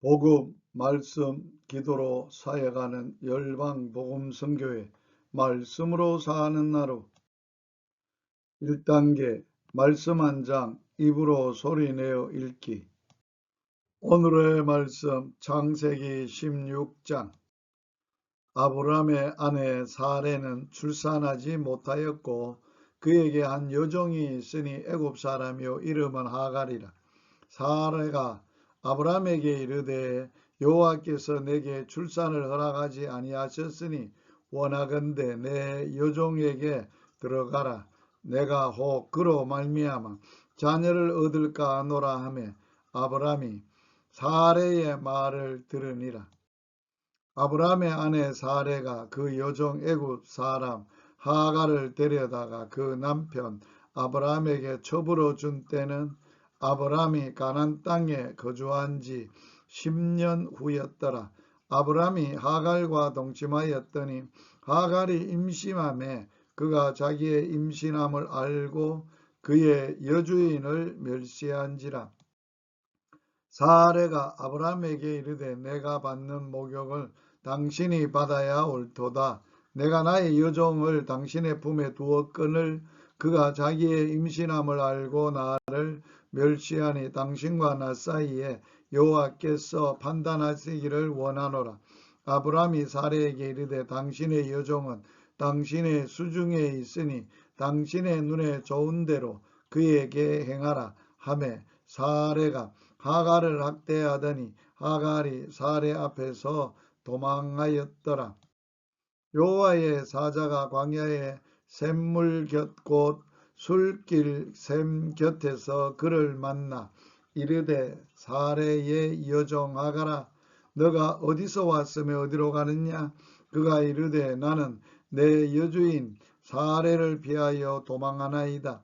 복음, 말씀, 기도로 사역하는 열방 복음 선교회 말씀으로 사는 나루. 1단계 말씀 한 장 입으로 소리내어 읽기. 오늘의 말씀 창세기 16장. 아브라함의 아내 사레는 출산하지 못하였고 그에게 한 여종이 있으니 애굽 사람이요 이름은 하갈이라. 사레가 아브라함에게 이르되 여호와께서 내게 출산을 허락하지 아니하셨으니 원하건대 내 여종에게 들어가라. 내가 혹 그로 말미암아 자녀를 얻을까 하노라 하매 아브라함이 사레의 말을 들으니라. 아브라함의 아내 사레가 그 여종 애굽 사람 하가를 데려다가 그 남편 아브라함에게 첩으로 준 때는 아브라함이 가난 땅에 거주한 지 10년 후였더라. 아브라함이 하갈과 동침하였더니 하갈이 임신함에 그가 자기의 임신함을 알고 그의 여주인을 멸시한지라. 사레가 아브라함에게 이르되 내가 받는 목욕을 당신이 받아야 옳도다. 내가 나의 여종을 당신의 품에 두었거늘 그가 자기의 임신함을 알고 나를 멸시하니 당신과 나 사이에 여호와께서 판단하시기를 원하노라. 아브라함이 사례에게 이르되 당신의 여종은 당신의 수중에 있으니 당신의 눈에 좋은 대로 그에게 행하라 하매 사례가 하갈을 학대하더니 하갈이 사례 앞에서 도망하였더라. 여호와의 사자가 광야에 샘물 곁곧 술길 샘 곁에서 그를 만나 이르되 사례의 여종하가라. 너가 어디서 왔으며 어디로 가느냐? 그가 이르되 나는 내 여주인 사례를 피하여 도망하나이다.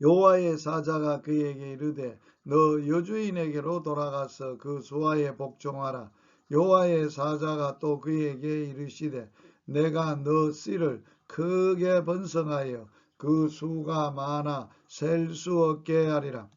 여호와의 사자가 그에게 이르되 너 여주인에게로 돌아가서 그 수하에 복종하라. 여호와의 사자가 또 그에게 이르시되 내가 너 씨를 크게 번성하여 그 수가 많아 셀 수 없게 하리라.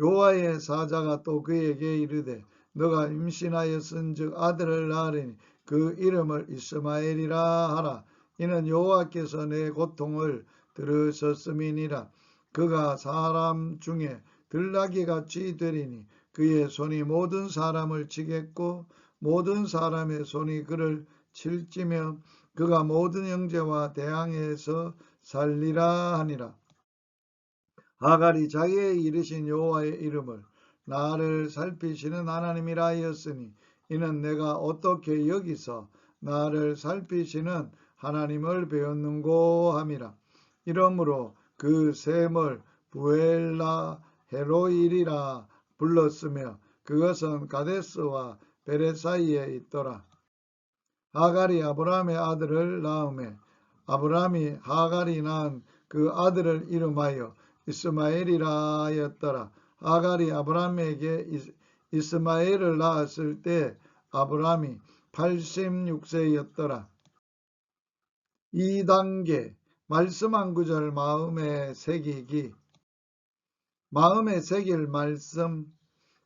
요하의 사자가 또 그에게 이르되 너가 임신하였은즉 아들을 낳으리니 그 이름을 이스마엘이라 하라. 이는 여호와께서 내 고통을 들으셨음이니라. 그가 사람 중에 들나귀같이 되리니 그의 손이 모든 사람을 치겠고 모든 사람의 손이 그를 칠지며 그가 모든 형제와 대항해서 살리라 하니라. 하갈이 자기의 이르신 여호와의 이름을 나를 살피시는 하나님이라 하였으니 이는 내가 어떻게 여기서 나를 살피시는 하나님을 배웠는고 함이라. 이러므로 그 샘을 부엘라 헤로일이라 불렀으며 그것은 가데스와 베레 사이에 있더라. 하갈이 아브라함의 아들을 낳음에 아브라함이 하갈이 낳은 그 아들을 이름하여 이스마엘이라 하였더라. 하갈이 아브라함에게 이스마엘을 낳았을 때 아브라함이 86세였더라. 2단계 말씀 한 구절 마음에 새기기 마음에 새길 말씀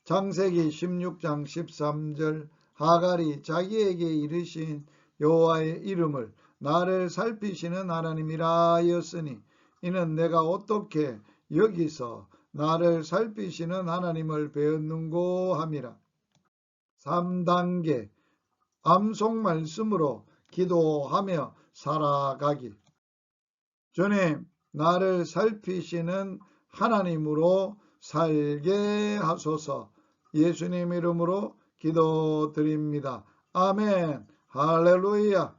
장세기 16장 13절 하갈이 자기에게 이르신 여호와의 이름을 나를 살피시는 하나님이라 하였으니 이는 내가 어떻게 여기서 나를 살피시는 하나님을 배웠는고 함이라. 3단계. 암송 말씀으로 기도하며 살아가기. 전에 나를 살피시는 하나님으로 살게 하소서. 예수님 이름으로 기도드립니다. 아멘. 할렐루야